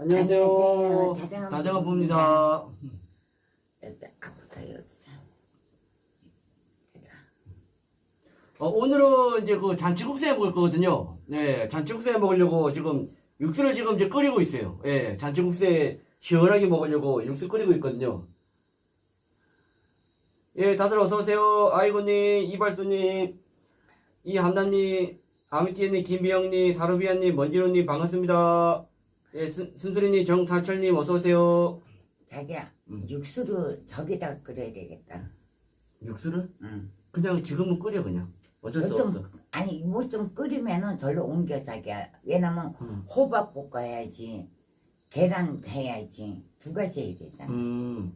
안녕하세요. 안녕하세요. 다정한 다정한 부부입니다. 부부입니다. 여기 아프다 여기. 어, 오늘은 이제 그 잔치국수에 먹을 거거든요. 네, 잔치국수에 먹으려고 지금 육수를 지금 이제 끓이고 있어요. 예, 잔치국수에 시원하게 먹으려고 육수 끓이고 있거든요. 예, 다들 어서오세요. 아이고님, 이발소님, 이한나님, 아미띠님, 김비영님, 사루비아님, 먼지로님, 반갑습니다. 예, 순, 순수리님, 정사철님, 어서오세요. 자기야 음. 육수도 저기다 끓여야 되겠다. 육수를? 응. 그냥 지금은 끓여, 그냥. 어쩔 수 좀 없어. 아니 뭐 좀 끓이면은 절로 옮겨 자기야. 왜냐면 음. 호박 볶아야지. 계란 해야지. 두 가지 해야 되잖아. 음,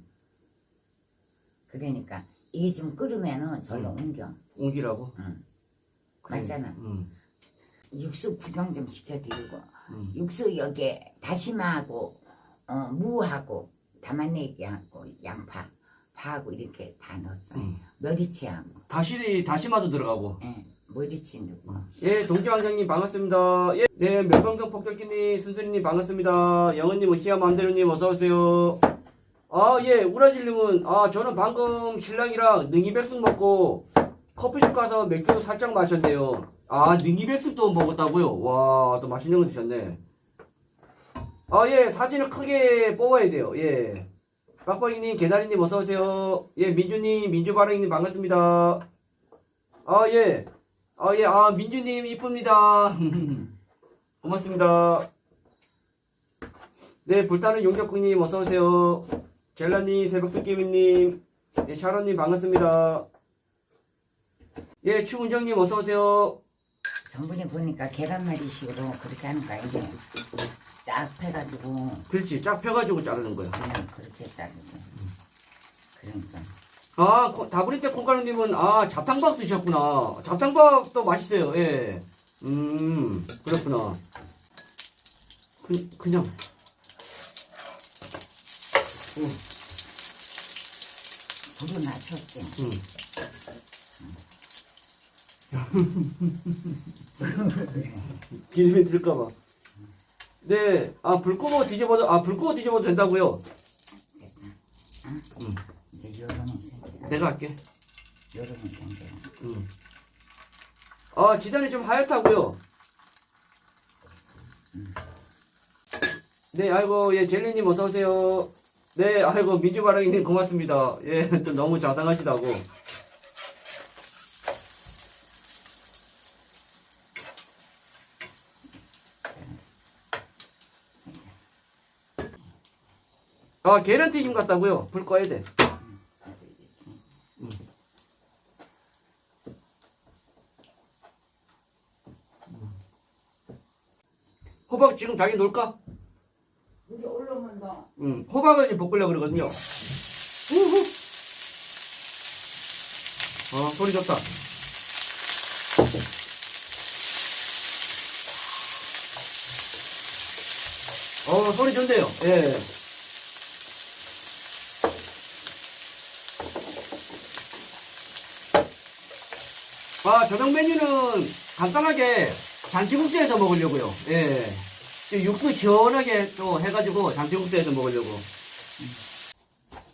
그러니까 이게 좀 끓으면은 절로 음. 옮겨. 옮기라고? 응. 그래. 맞잖아. 음, 육수 구경 좀 시켜드리고 음. 육수 여기에 다시마하고 어, 무하고 담아내기 하고 양파 파하고 이렇게 다 넣었어요. 음. 머리치하고 다시, 다시마도 들어가고. 예, 머리치 넣고 예, 동지왕장님 반갑습니다. 예, 네, 멸방정 폭격기님, 순수리님 반갑습니다. 영은님, 희야맘대로님 어서오세요. 아, 예, 우라질님은, 아, 저는 방금 신랑이랑 능이백숙 먹고 커피숍 가서 맥주 살짝 마셨네요. 아, 능이백숙도 먹었다고요? 와, 또 맛있는 거 드셨네. 아, 예, 사진을 크게 뽑아야 돼요. 예. 빡빡이님, 개다리님 어서오세요. 예, 민주님, 민주바랑이님 반갑습니다. 아, 예. 아, 예, 아, 민주님, 이쁩니다. 고맙습니다. 네, 불타는 용격국님, 어서오세요. 젤라님, 새벽도깨비님, 예, 샤론님, 반갑습니다. 예, 추운정님, 어서오세요. 전분에 보니까 계란말이식으로 그렇게 하는 거 아니에요? 딱 해가지고 그렇지, 쫙 펴가지고 자르는 거야. 그냥 그렇게 자르고 그러니까 아, 코- 다브리테 콩가루님은, 아, 잡탕밥 드셨구나. 잡탕밥도 맛있어요, 예. 음, 그렇구나. 그, 그냥. 음, 불을 낮췄지 음. 기름이 들까봐. 네, 아, 불 끄고 뒤집어도, 아, 불 끄고 뒤집어도 된다고요? 응? 음. 이제 요런이 생겨 내가 할게. 요런이 생겨 음. 아, 지단이 좀 하얗다고요? 네, 아이고, 예, 젤리님 어서오세요. 네, 아이고, 민주바랑이님 고맙습니다. 예, 또 너무 자상하시다고. 아, 계란튀김 같다고요? 불 꺼야 돼. 호박 지금 자기 놀까? 여기 올라오면 너 응, 호박을 이제 볶으려고 그러거든요. 우후. 어, 소리 좋다. 어, 소리 좋네요. 예. 아, 저녁 메뉴는 간단하게 잔치국수에서 먹으려고요. 예. 육수 시원하게 또 해가지고 잔치국수에서 먹으려고.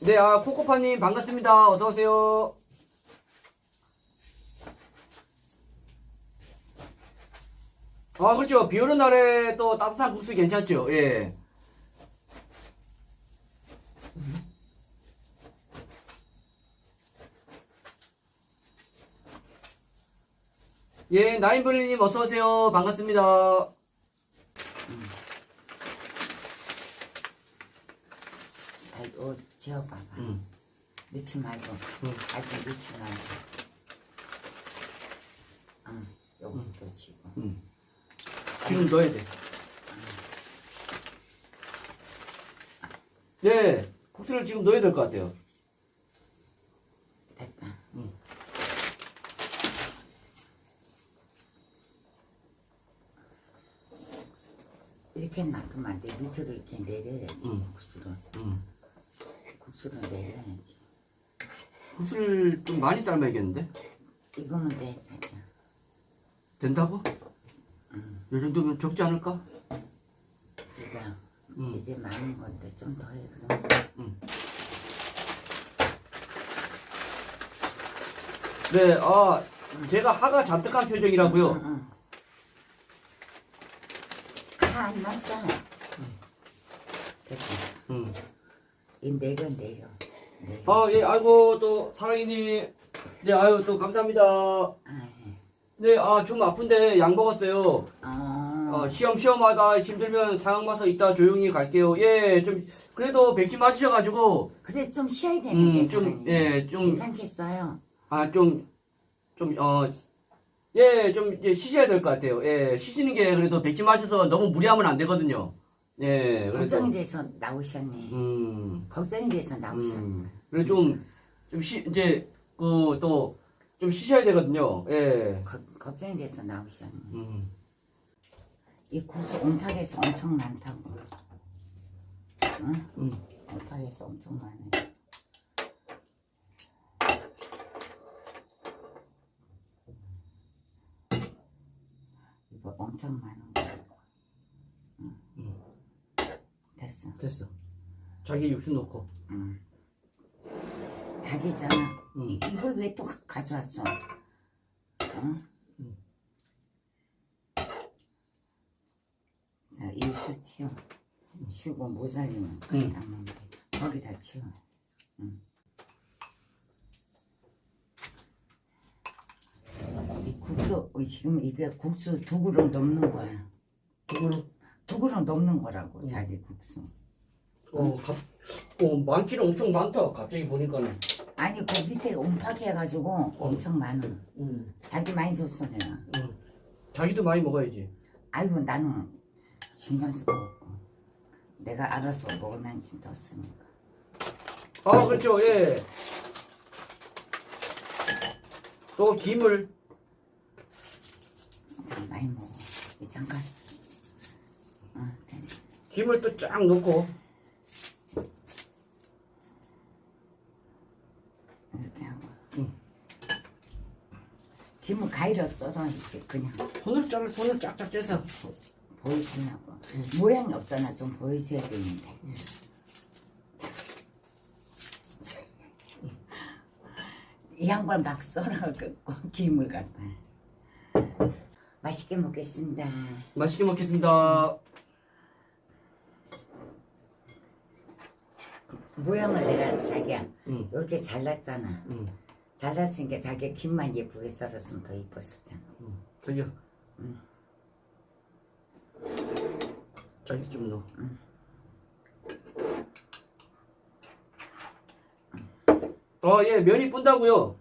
네, 아, 코코파님 반갑습니다. 어서오세요. 아, 그렇죠. 비 오는 날에 또 따뜻한 국수 괜찮죠. 예. 예, 나인블리님 어서오세요. 반갑습니다. 아이고 지어봐봐 음. 넣지 말고 응. 아직 넣지 말고 응 요것도 지고 지금 넣어야 돼. 네, 국수를 지금 넣어야 될 것 같아요. 됐다 응. 이렇게 놔두면 안 돼 밑으로 이렇게 내려야지 응. 국수를 음. 국수를 내려야지 국수를 좀 많이 삶아야겠는데? 이거면 돼 자기야 된다고? 응. 이 정도면 적지 않을까? 이거 음. 이게 많은 건데 좀 더 해 그럼. 네, 아, 제가 하가 잔뜩한 표정이라고요. 응, 응. 다안 났어. 됐다. 음. 이 내려 내려. 내려. 아, 예, 아이고, 또, 사랑이님. 네, 아유, 또, 감사합니다. 아, 예. 네, 아, 좀 아픈데 약 먹었어요. 아, 어, 시험, 시험하다 힘들면 상황 봐서 이따 조용히 갈게요. 예, 좀, 그래도 백신 맞으셔가지고, 그래 좀 쉬어야 되는데. 음, 좀, 사람이. 예, 좀, 괜찮겠어요. 아, 좀, 좀, 어, 예, 좀, 이제 쉬셔야 될 것 같아요. 예, 쉬시는 게 그래도 백신 맞아서 너무 무리하면 안 되거든요. 예, 그래서. 걱정이 돼서 나오셨네. 음, 걱정이 돼서 나오셨네. 음. 그래 좀, 좀 쉬, 이제, 그, 또, 좀 쉬셔야 되거든요. 예. 거- 걱정이 돼서 나오셨네. 음. 이 국수 옴팍에서 엄청 많다고. 응? 음. 옴팍에서 엄청 많아. 이거 엄청 많은 거. 응. 됐어. 됐어. 자기 육수 넣고. 응. 음. 이, 이걸 왜 또 가져왔어? 응? 음. 자, 이 육수 치워. 치우고 모자리면 그냥 남으면 돼. 거기다 치워. 응. 이 국수, 어, 지금 이게 국수 두 그릇 넘는 거야. 두 그릇, 두 그릇 넘는 거라고, 자기 국수. 어, 갑, 어, 많기는 엄청 많다. 갑자기 보니까는. 아니, 그 밑에 옴팍 해가지고 엄청 많아. 음. 자기 많이 줬어, 내가. 음. 자기도 많이 먹어야지. 아이고, 나는 신경 쓰고 없고. 내가 알아서 먹을 만큼 뒀으니까. 아, 그렇죠. 예. 또 김을. 자, 많이 먹어. 이 잠깐. 어, 됐어. 김을 또 쫙 넣고. 이렇게 하고. 응. 김은 가위로 썰어, 이제 그냥. 손을 잘, 손을 쫙쫙 째서. 보여주냐고. 모양이 없잖아. 좀 보여줘야 되는데. 이 양반 막 썰어갖고 김을 갖다. 맛있게 먹겠습니다. 맛있게 먹겠습니다. 모양을 내가 자기야 응, 이렇게 잘랐잖아. 응, 잘랐으니까 자기 김만 예쁘게 썰었으면 더 이뻤을 텐데. 응. 저기요. 응. 자기 좀 넣어. 어, 예, 면이 뿐다고요.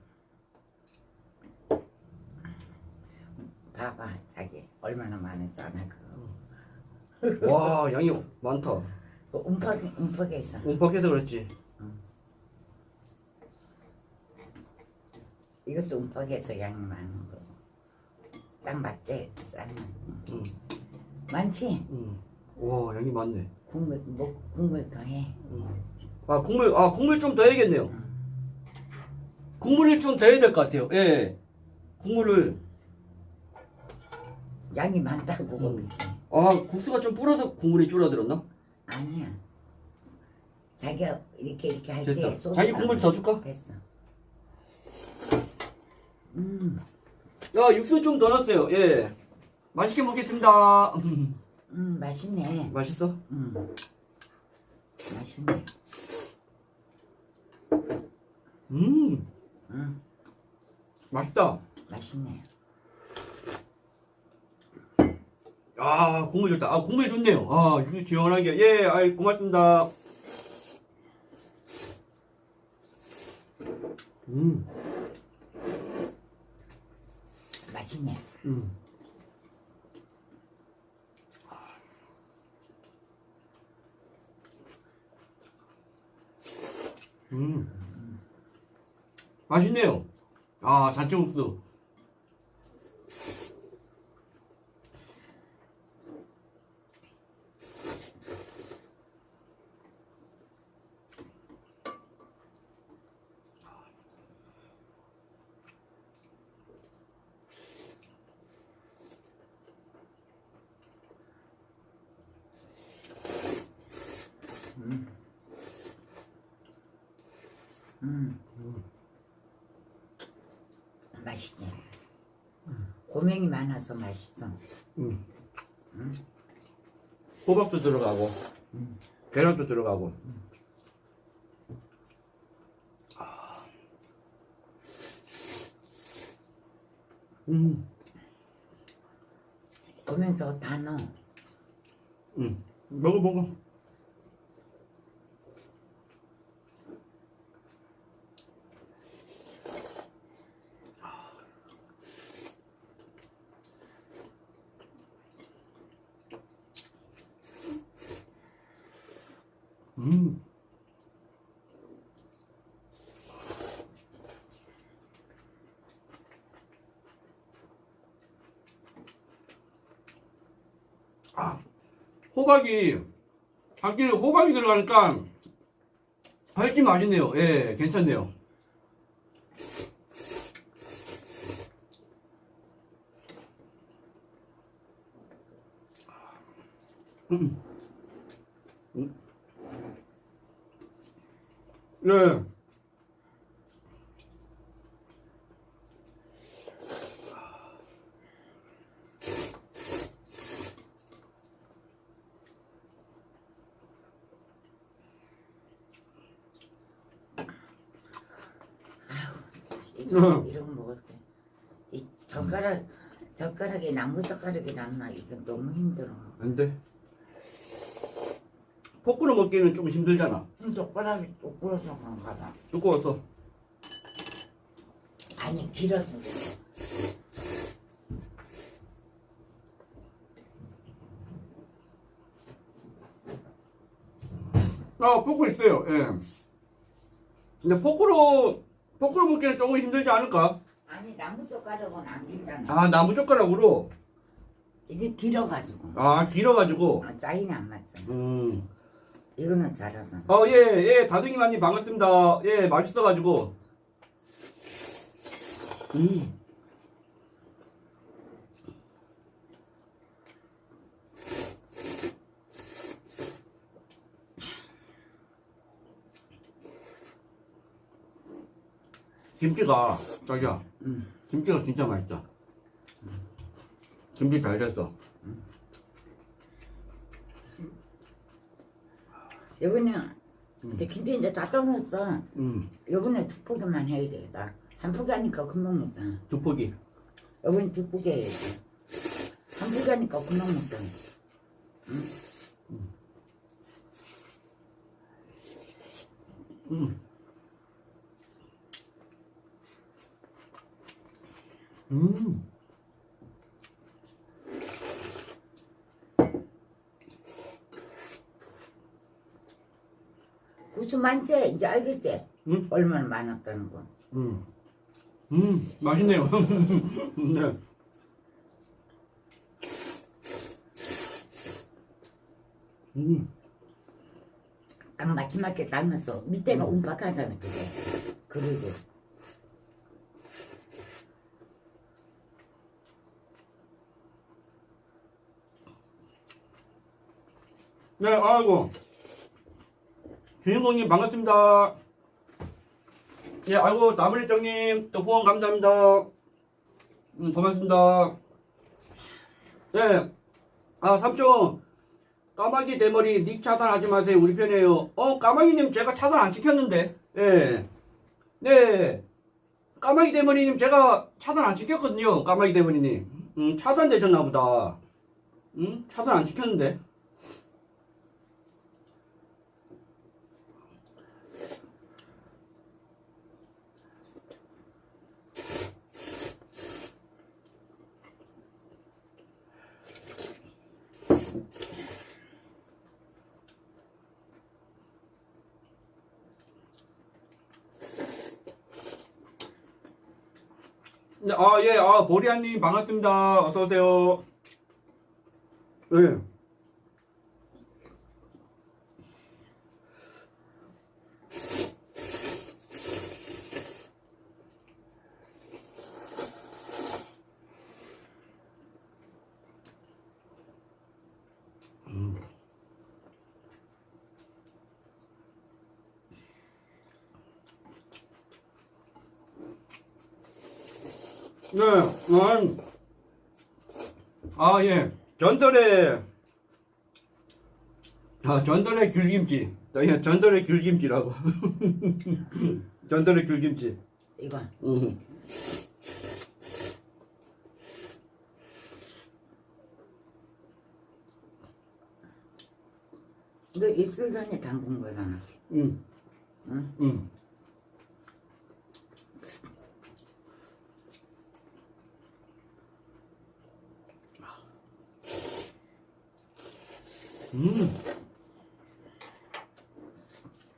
봐봐 자기 얼마나 많은지 아나 그거. 와, 양이 많다. 그 움퍽 움퍽해서 움팍해서 그렇지. 이것도 움퍽해서 양이 많은 거. 딱 맞게 쌀만. 응, 많지? 응. 와, 양이 많네. 국물 뭐 국물 더 해. 응. 아, 국물, 아, 국물 좀 더 해야겠네요. 국물을 좀 더 해야 될 것 같아요. 예. 국물을. 양이 많다고 음. 아, 국수가 좀 불어서 국물이 줄어들었나? 아니야. 자기가 이렇게 이렇게 할 됐다. 때 자기 국물 더 줄까? 됐어. 음, 야, 육수 좀 더 넣었어요. 예. 맛있게 먹겠습니다. 음 맛있네. 맛있어? 음, 맛있네. 음, 음, 맛있다. 맛있네. 아, 국물 좋다. 아, 국물이 좋네요. 아, 육수 시원하게. 예, 아이, 고맙습니다. 음, 맛있네. 음. 음. 맛있네요. 아, 잔치국수. 음. 맛있지. 고명이 많아서 맛있어. 음. 호박도 들어가고, 계란도 들어가고. 음, 고명 저거 다 넣어. 음. 먹어, 먹어. 음. 아, 호박이 확실히 호박이 들어가니까 훨씬 맛있네요. 예, 괜찮네요. 음. 음. 네. 이런, 응. 이런 거 먹을 때. 이 젓가락, 젓가락에 나무 젓가락이 났나? 이거 너무 힘들어. 안 돼. 포크로 먹기는 좀 힘들잖아. 젓가락이 쪼그러서 그런가 봐. 두꺼워서. 아니, 길어서 그래. 아, 포크 있어요. 예. 근데 포크로, 포크로 먹기는 조금 힘들지 않을까? 아니, 나무 젓가락은 안 길잖아. 아, 나무 젓가락으로. 이게 길어가지고. 아, 길어가지고. 아, 짜이는 안 맞잖아. 음. 이거는 잘하잖아. 어, 예, 예, 다둥이 마님 반갑습니다. 예, 맛있어가지고. 음. 김치가, 자기야, 음. 김치가 진짜 맛있다. 김치 잘 됐어. 요번에 이제 김치 이제 다 떠먹었어. 음, 요번에 두 포기만 해야 되겠다. 한 포기 하니까 금방 먹잖아. 두 포기. 요번에 두 포기 해야지. 한 포기 하니까 금방 먹잖아. 음. 음. 구수 많지? 이제 알겠지? 음. 얼마나 많았다는 거. 음. 음, 맛있네요. 네. 음. 딱 마지막에 닮았어. 밑에가 움박하잖아, 그게. 그리고. 네, 아이고. 주인공님 반갑습니다. 예, 아이고, 나무리정님, 또 후원 감사합니다. 음, 고맙습니다. 네. 아, 삼촌. 까마귀 대머리 닉 차단하지 마세요. 우리 편이에요. 어, 까마귀님 제가 차단 안 시켰는데. 예. 네. 까마귀 대머리님 제가 차단 안 시켰거든요. 까마귀 대머리님. 음, 차단되셨나 보다. 음, 차단 안 시켰는데. 아, 예, 아, 보리아님 반갑습니다. 어서오세요. 네. 네, 음, 아, 예. 전설의, 아, 전설의 귤김치. 예, 전설의 귤김치라고. 전설의 귤김치. 이거 음. 이거 일주일 전에 담근 거잖아. 음. 응? 음. 음.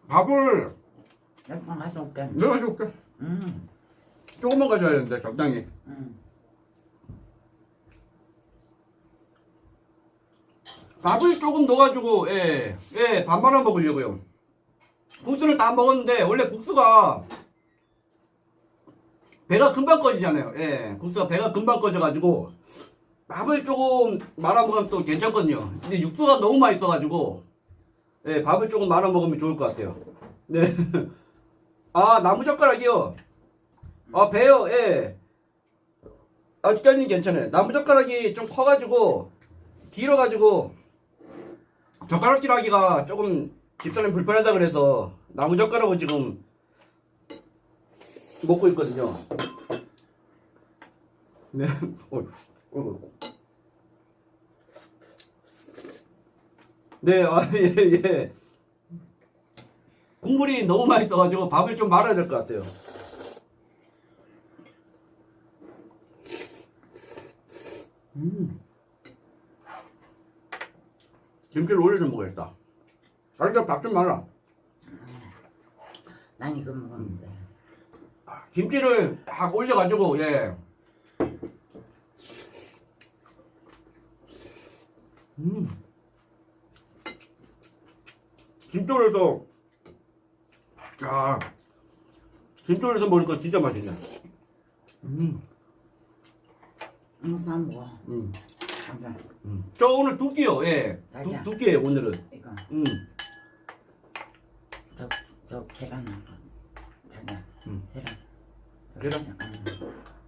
밥을 몇번 가져올게. 내가 줄게. 응. 조금만 가져야 되는데 적당히. 응. 밥을 조금 넣어가지고 예, 예, 밥 말아 먹으려고요. 국수를 다 먹었는데 원래 국수가 배가 금방 꺼지잖아요. 예, 국수가 배가 금방 꺼져가지고 밥을 조금 말아 먹으면 또 괜찮거든요. 근데 육수가 너무 맛있어가지고 예, 밥을 조금 말아 먹으면 좋을 것 같아요. 네. 아 나무 젓가락이요. 아 배요. 예. 아직까지는 괜찮아요. 나무 젓가락이 좀 커가지고 길어가지고 젓가락질 하기가 조금 집사람 불편하다 그래서 나무 젓가락을 지금 먹고 있거든요. 네. 어, 어. 네, 아, 예, 예. 국물이 너무 맛있어가지고 밥을 좀 말아야 될 것 같아요. 음. 김치를 올려 좀 먹어야겠다. 살짝 밥좀 말아. 난 이거 먹으면 돼. 김치를 딱 올려가지고 예. 음. 김치올려서 아 김치올려서 먹으니까 진짜 맛있네. 음. 응, 사 먹어. 음. 감사. 음. 저 오늘 두 끼요. 예. 두. 두 끼예요 오늘은. 이거 음. 저, 저 계란 하고. 자기야. 음. 계란. 계란? 응.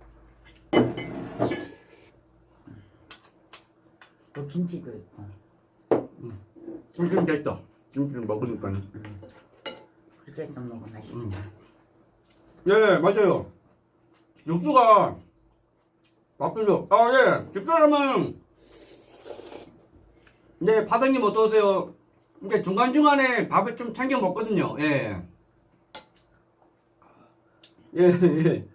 그 김치도 있고. 김치는 됐다. 김치는 먹으니까는. 그렇게 해서 먹으면 맛있다. 네, 맞아요. 육수가 맛있죠. 아, 예. 집사람은 네, 바닥님 어서 오세요. 이제 중간중간에 밥을 좀 챙겨 먹거든요. 예. 예, 예.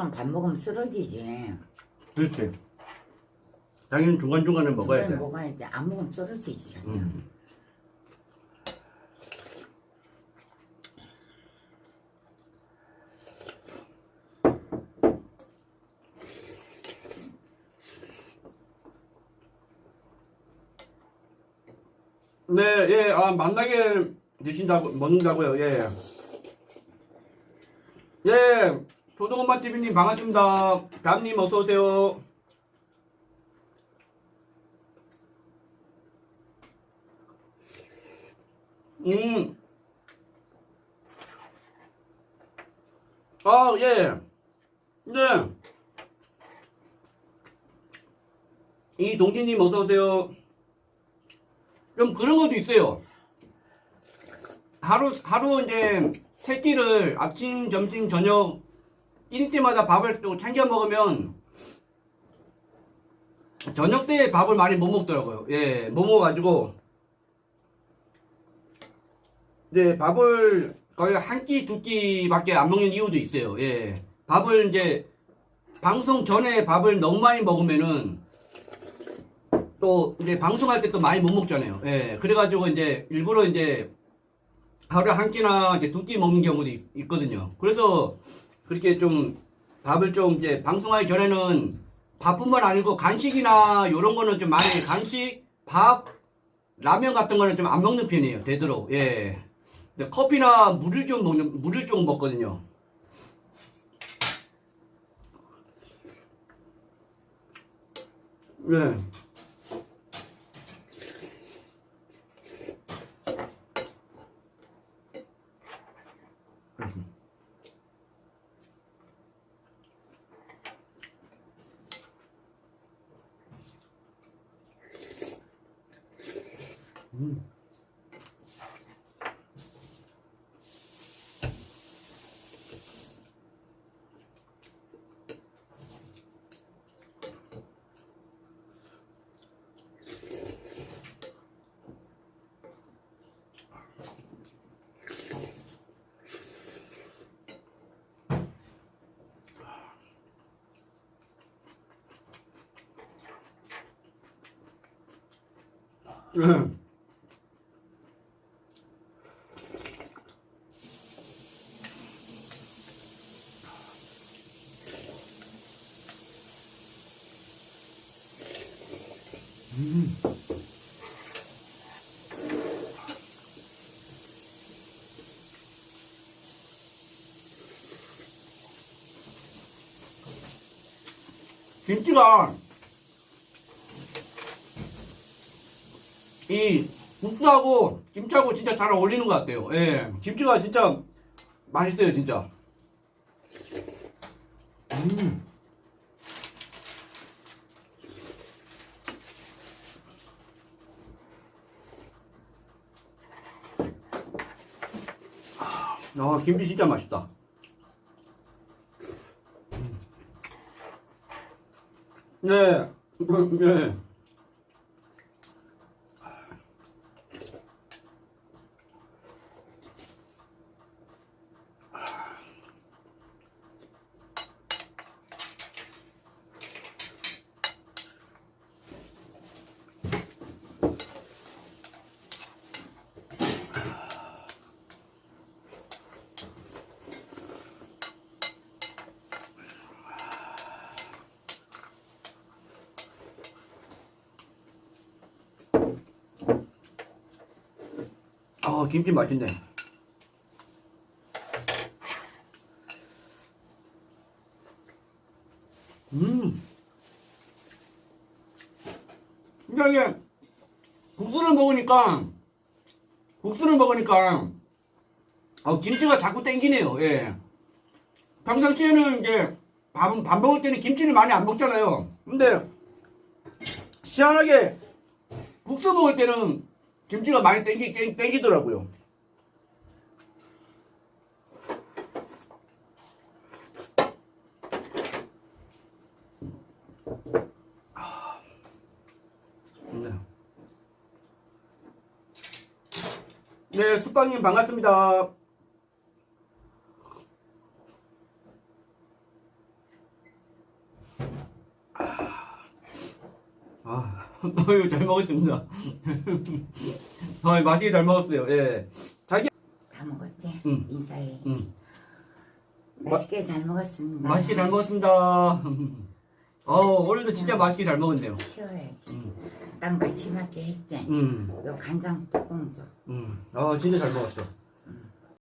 난 자기처럼 밥 먹으면 쓰러지지. 그렇지. 당연히 중간중간에 먹어야 돼. 먹어야지. 안 먹으면 쓰러지지. 자기야. 음. 네, 예, 아, 만나게 드신다고, 먹는다고요, 예. 예, 조동엄마 TV님 반갑습니다. 담님 어서 오세요. 음. 아, 예. 네. 이 동진님 어서 오세요. 좀 그런 것도 있어요. 하루, 하루 이제 세 끼를 아침, 점심, 저녁 끼니 때마다 밥을 또 챙겨 먹으면 저녁 때 밥을 많이 못 먹더라고요. 예, 못 먹어가지고 네, 밥을 거의 한 끼, 두 끼밖에 안 먹는 이유도 있어요. 예. 밥을 이제 방송 전에 밥을 너무 많이 먹으면은 또 이제 방송할 때 또 많이 못 먹잖아요. 예. 그래가지고 이제 일부러 이제 하루에 한 끼나 이제 두 끼 먹는 경우도 있, 거든요 그래서 그렇게 좀 밥을 좀 이제 방송하기 전에는 밥뿐만 아니고 간식이나 이런 거는 좀 많이 간식, 밥, 라면 같은 거는 좀 안 먹는 편이에요. 되도록 예. 근데 커피나 물을 좀 먹는 물을 좀 먹거든요. 예. 음. 김치가 이 국수하고 김치하고 진짜 잘 어울리는 것 같아요. 예, 김치가 진짜 맛있어요, 진짜. 음. 아, 김치 진짜 맛있다. 네, 네. 아, 김치 맛있네. 음. 진짜 이게 국수를 먹으니까 국수를 먹으니까 어, 김치가 자꾸 땡기네요. 예. 평상시에는 이제 밥, 밥 먹을 때는 김치를 많이 안 먹잖아요. 근데 시원하게 국수 먹을 때는 김치가 많이 땡기, 땡, 땡기더라고요. 아, 네. 네, 수빵님 반갑습니다. 아, 어유 잘 먹었습니다. 아, 맛있게 잘 먹었어요. 예. 자기 다 먹었지? 응. 인사해야지. 응. 맛있게 잘 먹었습니다. 맛있게 잘 먹었습니다. 어, 오늘도 진짜 맛있게 잘 먹었네요. 치워야지. 음, 딱 마지막에 했지. 음, 요 간장 뚜껑 줘. 음. 아, 진짜 잘 먹었어.